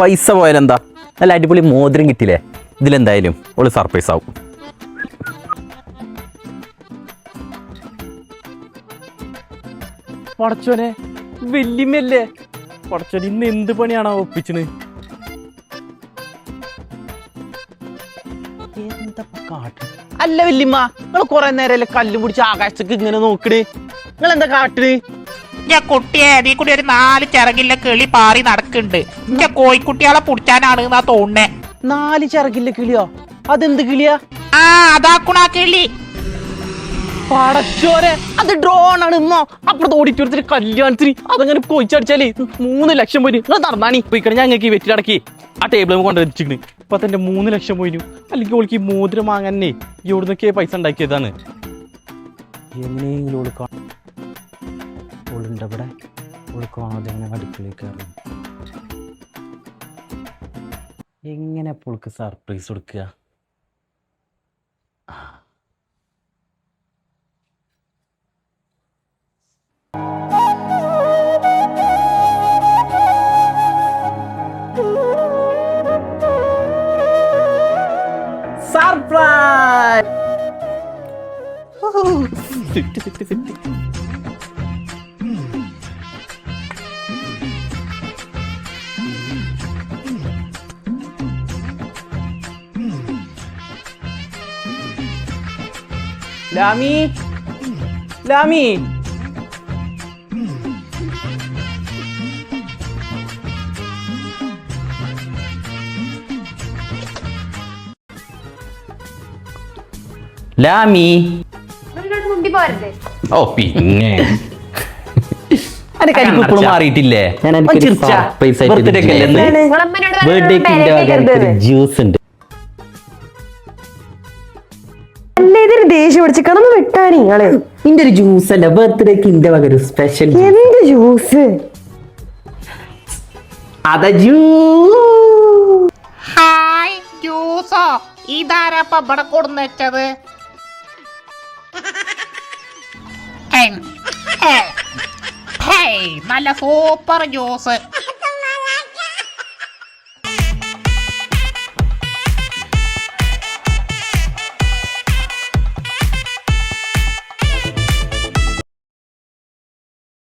പൈസ പോയാലെന്താ? നല്ല അടിപൊളി മോതിരം കിട്ടിയില്ലേ? ഇതിലെന്തായാലും ഓൾ സർപ്രൈസ് ആവും. പടച്ചോനെ വല്യമ്മല്ലേ പടച്ചോനെ ഇന്ന് എന്ത് പണിയാണോ ഒപ്പിച്ചിന് അല്ല വല്യമ്മ നിങ്ങൾ കുറെ നേരല്ലേ കല്ലും പിടിച്ച് ആകാശത്തേക്ക് ഇങ്ങനെ നോക്കണേ. നിങ്ങൾ എന്താ കാട്ടണ്? ഞാൻ കുട്ടിയെ നീ കൂടി ഒരു നാല് ചിറകില്ല കിളി പാറി നടക്കുന്നുണ്ട്. എന്റെ കോഴിക്കുട്ടികളെ പുടിച്ചാനാണ് എന്നാ തോന്നുന്നേ നാല് ചിറകില്ല കിളിയോ? അതെന്ത് കിളിയാ? ആ അതാക്കുണാ കിളി. പടച്ചോരെ അത് ഡ്രോൺ ആണ് ഉമ്മ? അപ്പുറത്ത് ഓഡിറ്റോറിയത്തിൽ കല്യാണത്തിന് അതങ്ങനെ കൊയിച്ചടിച്ചാലേ മൂന്ന് ലക്ഷം പോയി. നിങ്ങൾ നടന്നാണി പോയിക്കണ ഞങ്ങൾക്ക് വെറ്റിലടക്കി ആ ടേബിൾ കൊണ്ട് വെച്ചിക്കണ് ഇപ്പൊ തന്റെ മൂന്ന് ലക്ഷം പോയിനു അല്ലെങ്കിൽ ഓൾക്ക് ഈ മോതിരം വാങ്ങാനേ ഇവിടുന്നൊക്കെ പൈസ ഉണ്ടാക്കിയതാണ്. എങ്ങനെയെങ്കിലും ഓളുണ്ട് അവിടെ ഓൾ എങ്ങനെ അടുക്കളയിൽ എങ്ങനെ പുൾക്ക് സർപ്രൈസ് കൊടുക്കുക? സർപ്രൈസ് സെറ്റ് സെറ്റ് സെറ്റ് ലാമി. ലാമി. ലാമി. ഓ പിന്നെ. ഇപ്പോഴും മാറിയിട്ടില്ലേ? ജ്യൂസ് ഒന്ന് ദേഷ്യം പിടിച്ച് കിടന്ന് വിട്ടാണ് ഇന്റെ ഒരു ജ്യൂസ് അല്ല? ബർത്ത്ഡേക്ക് ഇന്റെ വക ഒരു സ്പെഷ്യൽ എന്ത് ജ്യൂസ് അത ഹായ് ജ്യൂസോ ഇതാരാപ്പ ഇവിടെ കൊടുന്ന് വെച്ചത്? ഹേയ്, ഹേയ്, ഹേയ്, നല്ല സൂപ്പർ ജ്യൂസ്